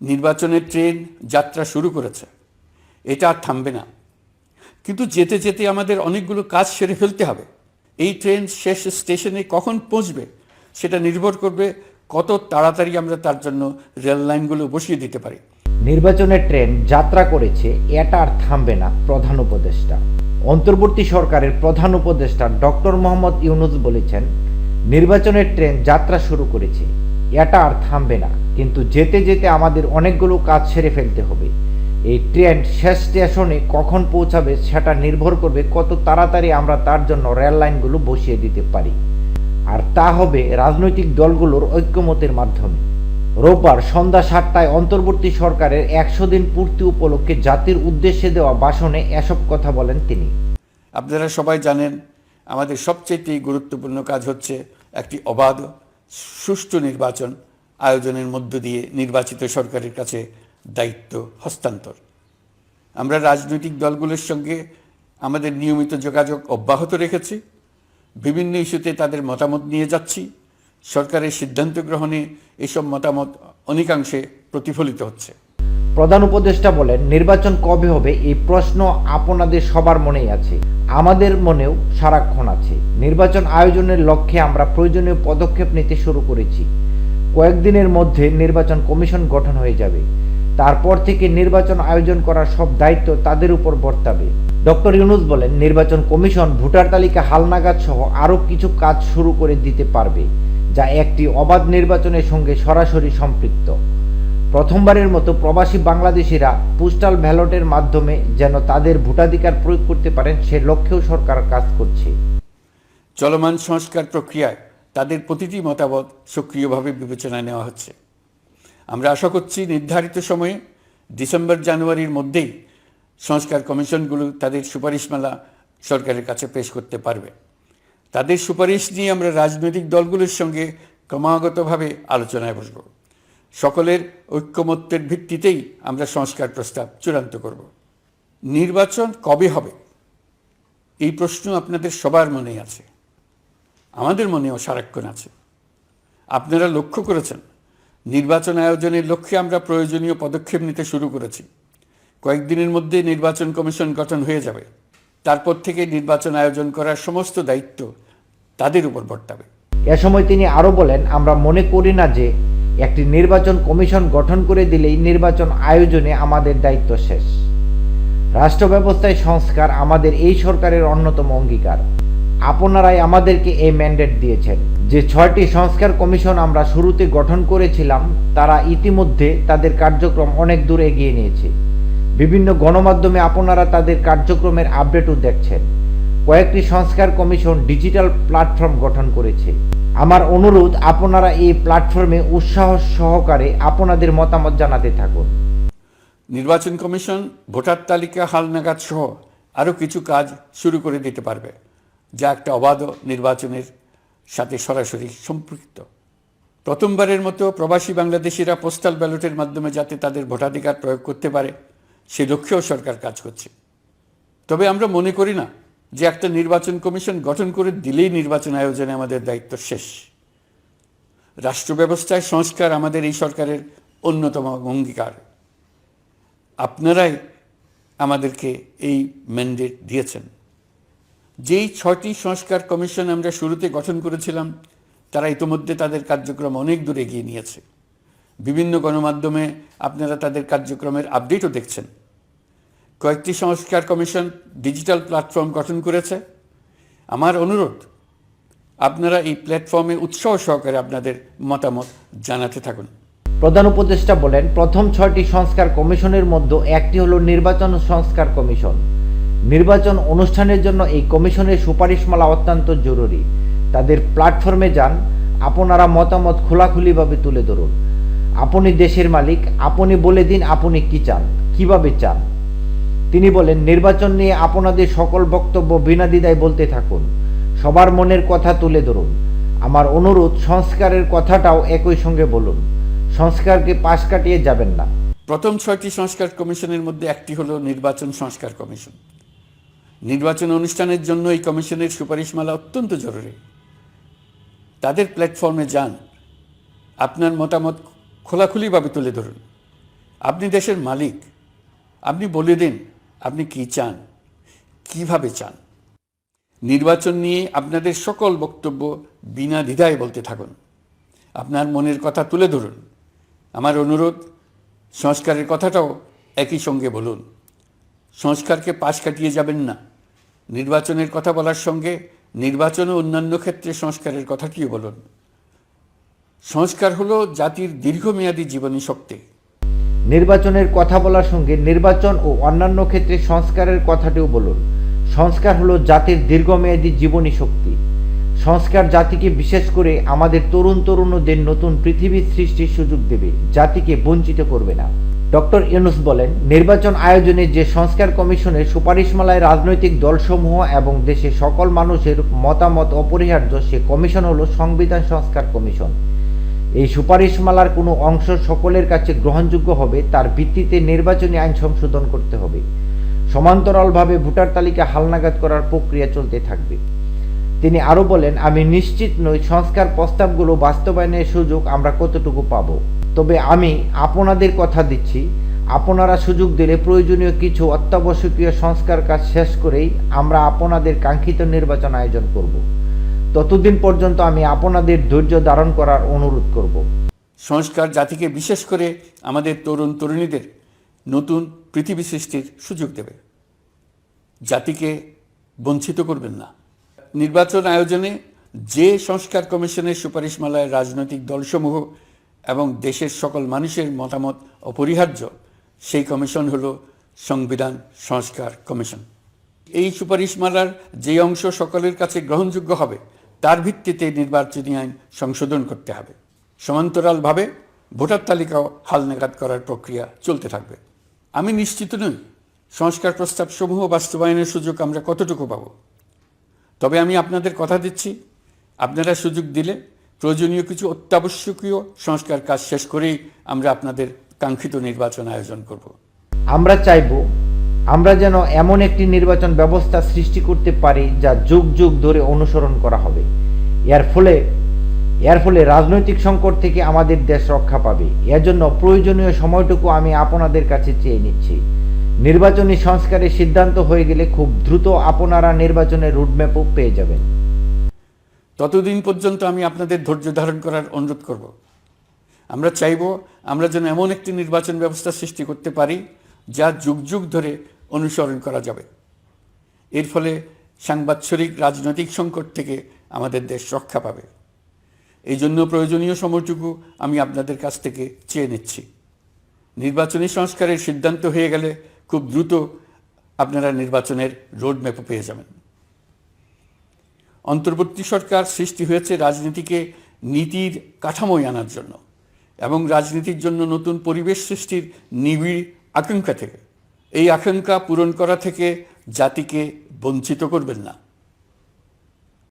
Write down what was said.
নির্বাচনের ট্রেন, যাত্রা শুরু করেছে। এটা আর থামবে না। কিন্তু যেতে যেতে আমাদের অনেকগুলো কাজ সেরে ফেলতে হবে। এই ট্রেন শেষ স্টেশনে কখন পৌঁছবে, সেটা নির্ভর করবে কত তাড়াতাড়ি আমরা তার জন্য রেল লাইনগুলো বসিয়ে দিতে পারি। নির্বাচনের ট্রেন যাত্রা করেছে, এটা আর থামবে না, প্রধান উপদেষ্টা। অন্তর্বর্তী সরকারের প্রধান উপদেষ্টা ডক্টর মোহাম্মদ ইউনুস বলেছেন, নির্বাচনের ট্রেন যাত্রা শুরু করেছে, এটা আর থামবে না। কিন্তু যেতে যেতে আমাদের অনেকগুলো কাজ সেরে ফেলতে হবে। এই ট্রেন শেষ স্টেশনে কখন পৌঁছাবে সেটা নির্ভর করবে কত তাড়াতাড়ি আমরা তার জন্য রেল লাইনগুলো বসিয়ে দিতে পারি। আর তা হবে রাজনৈতিক দলগুলোর ঐক্যমতের মাধ্যমে। রোববার সন্ধ্যা সাতটায় অন্তর্বর্তী সরকারের একশো দিন পূর্তি উপলক্ষে জাতির উদ্দেশ্যে দেওয়া ভাষণে এসব কথা বলেন তিনি। আপনারা সবাই জানেন, আমাদের সবচেয়ে গুরুত্বপূর্ণ কাজ হচ্ছে একটি অবাধ, সুষ্ঠু নির্বাচন। আয়োজনের মধ্য দিয়ে নির্বাচিত সরকারের কাছে দায়িত্ব, হস্তান্তর। আমরা রাজনৈতিক দলগুলোর সঙ্গে আমাদের নিয়মিত যোগাযোগ অব্যাহত রেখেছি। বিভিন্ন ইস্যুতে তাদের মতামত নিয়ে যাচ্ছি। সরকারের সিদ্ধান্ত গ্রহণে এসব মতামত অনেকাংশে প্রতিফলিত হচ্ছে। প্রধান উপদেষ্টা বলেন, নির্বাচন কবে হবে এই প্রশ্ন আপনাদের সবার মনেই আছে। আমাদের মনেও সারাক্ষণ আছে। নির্বাচন আয়োজনের লক্ষ্যে আমরা প্রয়োজনীয় পদক্ষেপ নিতে শুরু করেছি। কয়েকদিনের মধ্যে নির্বাচন কমিশন গঠন হয়ে যাবে। তারপর থেকে নির্বাচন আয়োজন করার সব দায়িত্ব তাদের উপর বর্তাবে। ডক্টর ইউনুস বলেন, নির্বাচন কমিশন ভোটার তালিকা হালনাগাদ সহ আরও কিছু কাজ শুরু করে দিতে পারবে, যা একটি অবাধ নির্বাচনের সঙ্গে সরাসরি সম্পৃক্ত। প্রথমবারের মতো প্রবাসী বাংলাদেশিরা পোস্টাল ব্যালটের মাধ্যমে যেন তাদের ভোটাধিকার প্রয়োগ করতে পারেন, সে লক্ষ্যেও সরকার কাজ করছে। চলমান সংস্কার প্রক্রিয়ায় তাদের প্রতিটি মতামত সক্রিয়ভাবে বিবেচনায় নেওয়া হচ্ছে। আমরা আশা করছি নির্ধারিত সময়ে ডিসেম্বর, জানুয়ারির মধ্যেই সংস্কার কমিশনগুলো তাদের সুপারিশমালা সরকারের কাছে পেশ করতে পারবে। তাদের সুপারিশ নিয়ে আমরা রাজনৈতিক দলগুলোর সঙ্গে ক্রমাগতভাবে আলোচনায় বসব। সকলের ঐক্যমত্যের ভিত্তিতেই আমরা সংস্কার প্রস্তাব চূড়ান্ত করব। নির্বাচন কবে হবে? এই প্রশ্ন আপনাদের সবার মনেই আছে। আমাদের মনেও সারাক্ষণ আছে। আপনারা লক্ষ্য করেছেন, নির্বাচন আয়োজনের লক্ষ্যে আমরা প্রয়োজনীয় পদক্ষেপ নিতে শুরু করেছি। কয়েকদিনের মধ্যে নির্বাচন কমিশন গঠন হয়ে যাবে। তারপর থেকে নির্বাচন আয়োজন করার সমস্ত দায়িত্ব তাদের উপর বর্তাবে। এ সময় তিনি আরও বলেন, আমরা মনে করি না যে একটি নির্বাচন কমিশন গঠন করে দিলেই নির্বাচন আয়োজনে আমাদের দায়িত্ব শেষ। রাষ্ট্র ব্যবস্থায় সংস্কার আমাদের এই সরকারের অন্যতম অঙ্গীকার। আপনারাই আমাদেরকে এই ম্যান্ডেট দিয়েছেন। যে ছয়টি সংস্কার কমিশন আমরা শুরুতে গঠন করেছিলাম, তারা ইতিমধ্যে তাদের কার্যক্রম অনেক দূর এগিয়ে নিয়েছে। বিভিন্ন গণমাধ্যমে আপনারা তাদের কার্যক্রমের আপডেটও দেখছেন। কয়েকটি সংস্কার কমিশন ডিজিটাল প্ল্যাটফর্ম গঠন করেছে। আমার অনুরোধ, আপনারা এই প্ল্যাটফর্মে উৎসাহ সহকারে আপনাদের মতামত জানাতে থাকুন। নির্বাচন কমিশন ভোটার তালিকা হালনাগাদ সহ আরও কিছু কাজ শুরু করে দিতে পারবে। যা একটা অবাধ নির্বাচনের সাথে সরাসরি সম্পৃক্ত। প্রথমবারের মতো প্রবাসী বাংলাদেশিরা পোস্টাল ব্যালটের মাধ্যমে যাতে তাদের ভোটাধিকার প্রয়োগ করতে পারে, সে লক্ষ্যেও সরকার কাজ করছে। তবে আমরা মনে করি না যে একটা নির্বাচন কমিশন গঠন করে দিলেই নির্বাচন আয়োজনে আমাদের দায়িত্ব শেষ। রাষ্ট্র ব্যবস্থায় সংস্কার আমাদের এই সরকারের অন্যতম অঙ্গীকার। আপনারাই আমাদেরকে এই ম্যান্ডেট দিয়েছেন। যেই ছয়টি সংস্কার কমিশন আমরা শুরুতে গঠন করেছিলাম, তারা ইতোমধ্যে তাদের কার্যক্রম অনেক দূর এগিয়ে নিয়েছে। বিভিন্ন গণমাধ্যমে আপনারা তাদের কার্যক্রমের আপডেটও দেখছেন। কয়েকটি সংস্কার কমিশন ডিজিটাল প্ল্যাটফর্ম গঠন করেছে। আমার অনুরোধ, আপনারা এই প্ল্যাটফর্মে উৎসাহ সহকারে আপনাদের মতামত জানাতে থাকুন। প্রধান উপদেষ্টা বলেন, প্রথম ছয়টি সংস্কার কমিশনের মধ্যে একটি হলো নির্বাচন সংস্কার কমিশন। নির্বাচন অনুষ্ঠানের জন্য এই কমিশনের সুপারিশমালা অত্যন্ত জরুরি। তাদের প্ল্যাটফর্মে যান, আপনারা মতামত খোলাখুলিভাবে তুলে ধরুন। আপনি দেশের মালিক, আপনি বলে দিন আপনি কি চান, কীভাবে চান। তিনি বলেন, নির্বাচন নিয়ে আপনাদের সকল বক্তব্য বিনা দ্বিধায় বলতে থাকুন। সবার মনের কথা তুলে ধরুন। আমার অনুরোধ, সংস্কারের কথাটাও একই সঙ্গে বলুন। সংস্কারকে পাশ কাটিয়ে যাবেন না। প্রথম ছয়টি সংস্কার কমিশনের মধ্যে একটি হলো নির্বাচন সংস্কার কমিশন। নির্বাচন অনুষ্ঠানের জন্য এই কমিশনের সুপারিশমালা অত্যন্ত জরুরি। তাদের প্ল্যাটফর্মে যান। আপনার মতামত খোলাখুলিভাবে তুলে ধরুন। আপনি দেশের মালিক। আপনি বলে দিন, আপনি কি চান? কীভাবে চান? নির্বাচন নিয়ে আপনাদের সকল বক্তব্য বিনা দ্বিধায় বলতে থাকুন। আপনার মনের কথা তুলে ধরুন। আমার অনুরোধ, সংস্কারের কথাটাও একই সঙ্গে বলুন। সংস্কারকে পাশ কাটিয়ে যাবেন না। নির্বাচনের কথা বলার সঙ্গে নির্বাচন ও অন্যান্য ক্ষেত্রে সংস্কারের কথাটিও বলুন? সংস্কার হলো জাতির দীর্ঘমেয়াদী জীবনী শক্তি। নির্বাচনের কথা বলার সঙ্গে নির্বাচন ও অন্যান্য ক্ষেত্রে সংস্কারের কথাটিও বলুন। সংস্কার হলো জাতির দীর্ঘমেয়াদী জীবনী শক্তি। সংস্কার জাতিকে বিশেষ করে আমাদের তরুণ তরুণদের নতুন পৃথিবী সৃষ্টির সুযোগ দেবে। জাতিকে বঞ্চিত করবে না। ডক্টর ইউনুস বলেন, নির্বাচন আয়োজনে যে সংস্কার কমিশনের সুপারিশমালায় রাজনৈতিক দলসমূহ এবং দেশের সকল মানুষের মতামত অপরিহার্য, সে কমিশন হলো সংবিধান সংস্কার কমিশন। এই সুপারিশমালার কোনো অংশ সকলের কাছে গ্রহণযোগ্য হবে, তার ভিত্তিতে নির্বাচনী আইন সংশোধন করতে হবে। সমান্তরালভাবে ভোটার তালিকা হালনাগাদ করার প্রক্রিয়া চলতে থাকবে। তিনি আরও বলেন, আমি নিশ্চিত নই সংস্কার প্রস্তাবগুলো বাস্তবায়নের সুযোগ আমরা কতটুকু পাব। তবে আমি আপনাদের কথা দিচ্ছি, আপনারা সুযোগ দিলে প্রয়োজনীয় কিছু অত্যাবশ্যকীয় সংস্কার কাজ শেষ করেই আমরা আপনাদের কাঙ্ক্ষিত নির্বাচন আয়োজন করব। ততদিন পর্যন্ত আমি আপনাদের ধৈর্য ধারণ করার অনুরোধ করব। সংস্কার জাতিকে বিশেষ করে আমাদের তরুণ তরুণীদের নতুন পৃথিবী সৃষ্টির সুযোগ দেবে। জাতিকে বঞ্চিত করবেন না। নির্বাচন আয়োজনে যে সংস্কার কমিশনের সুপারিশমালায় রাজনৈতিক দলসমূহ এবং দেশের সকল মানুষের মতামত অপরিহার্য, সেই কমিশন হল সংবিধান সংস্কার কমিশন। এই সুপারিশমালার যে অংশ সকলের কাছে গ্রহণযোগ্য হবে, তার ভিত্তিতে নির্বাচনী আইন সংশোধন করতে হবে। সমান্তরালভাবে ভোটার তালিকাও হালনাগাদ করার প্রক্রিয়া চলতে থাকবে। আমি নিশ্চিত নই সংস্কার প্রস্তাব সমূহ বাস্তবায়নের সুযোগ আমরা কতটুকু পাব। তবে আমি আপনাদের কথা দিচ্ছি, আপনারা সুযোগ দিলে প্রয়োজনীয় কিছু অত্যাবশ্যকীয় সংস্কার কাজ শেষ করেই আমরা আপনাদের কাঙ্ক্ষিত নির্বাচন আয়োজন করব। আমরা চাইব আমরা যেন এমন একটি নির্বাচন ব্যবস্থা সৃষ্টি করতে পারি যা যুগ যুগ ধরে অনুসরণ করা হবে। এর ফলে এর ফলে রাজনৈতিক সংকট থেকে আমাদের দেশ রক্ষা পাবে। এর জন্য প্রয়োজনীয় সময়টুকু আমি আপনাদের কাছে চেয়ে নিচ্ছি। নির্বাচনী সংস্কারের সিদ্ধান্ত হয়ে গেলে খুব দ্রুত আপনারা নির্বাচনের রুটম্যাপও পেয়ে যাবেন। ততদিন পর্যন্ত আমি আপনাদের ধৈর্য ধারণ করার অনুরোধ করব। আমরা চাইব আমরা যেন এমন একটি নির্বাচন ব্যবস্থা সৃষ্টি করতে পারি, যা যুগ যুগ ধরে অনুসরণ করা যাবে। এর ফলে সাংবাৎসরিক রাজনৈতিক সংকট থেকে আমাদের দেশ রক্ষা পাবে। এই জন্য প্রয়োজনীয় সময়টুকু আমি আপনাদের কাছ থেকে চেয়ে নিচ্ছি। নির্বাচনী সংস্কারের সিদ্ধান্ত হয়ে গেলে খুব দ্রুত আপনারা নির্বাচনের রোডম্যাপও পেয়ে যাবেন। অন্তর্বর্তী সরকার সৃষ্টি হয়েছে রাজনীতিকে নীতির কাঠামোয় আনার জন্য এবং রাজনীতির জন্য নতুন পরিবেশ সৃষ্টির নিবিড় আকাঙ্ক্ষা থেকে। এই আকাঙ্ক্ষা পূরণ করা থেকে জাতিকে বঞ্চিত করবেন না।